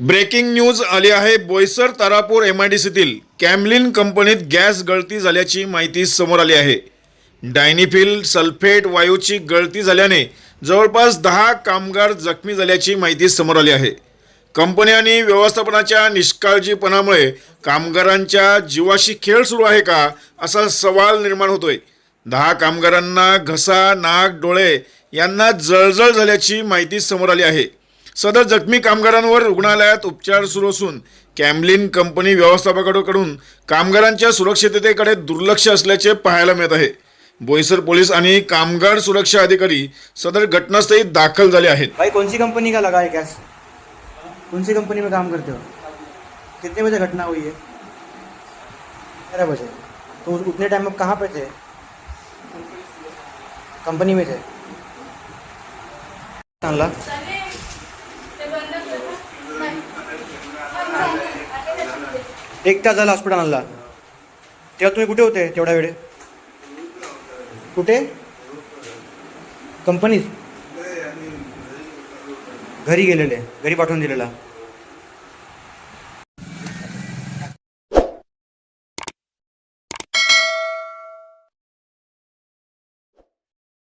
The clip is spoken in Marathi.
ब्रेकिंग न्यूज आली आहे. Boisar Tarapur M I D सीतील. Camlin कंपनीत गॅस गळती झाल्याची माहिती समोर आली आहे. डायनिफिल सल्फेट वायूची गळती झाल्याने जवळपास दहा कामगार जखमी झाल्याची माहिती समोर आली आहे. कंपनी आणि व्यवस्थापनाच्या निष्काळजीपणामुळे कामगारांच्या जीवाशी खेळ सुरू आहे का असा सवाल निर्माण होतोय. दहा कामगारांना घसा नाक डोळे यांना जळजळ झाल्याची माहिती समोर आली आहे. सदर जखमी कामगारांवर रुग्णालयात उपचार सुरू असून कॅमलिन कंपनी व्यवस्थापकाकडून कामगारांच्या सुरक्षिततेकडे दुर्लक्ष असल्याचे पाहायला मिळत आहे. बोईसर पोलीस आणि कामगार सुरक्षा अधिकारी सदर घटनास्थळी दाखल झाले आहेत. भाई कौन सी कंपनी का लगा है गैस? कौन सी कंपनी में काम करते हो? कितने बजे घटना हुई है? ग्यारह बजे। तो उतने टाइम में कहाँ पे थे? कंपनी में थे। एक तास झाला हॉस्पिटल आणला. तेव्हा तुम्ही कुठे होते तेवढ्या वेळे? कुठे? कंपनीत घरी गेलेले घरी पाठवून दिलेला.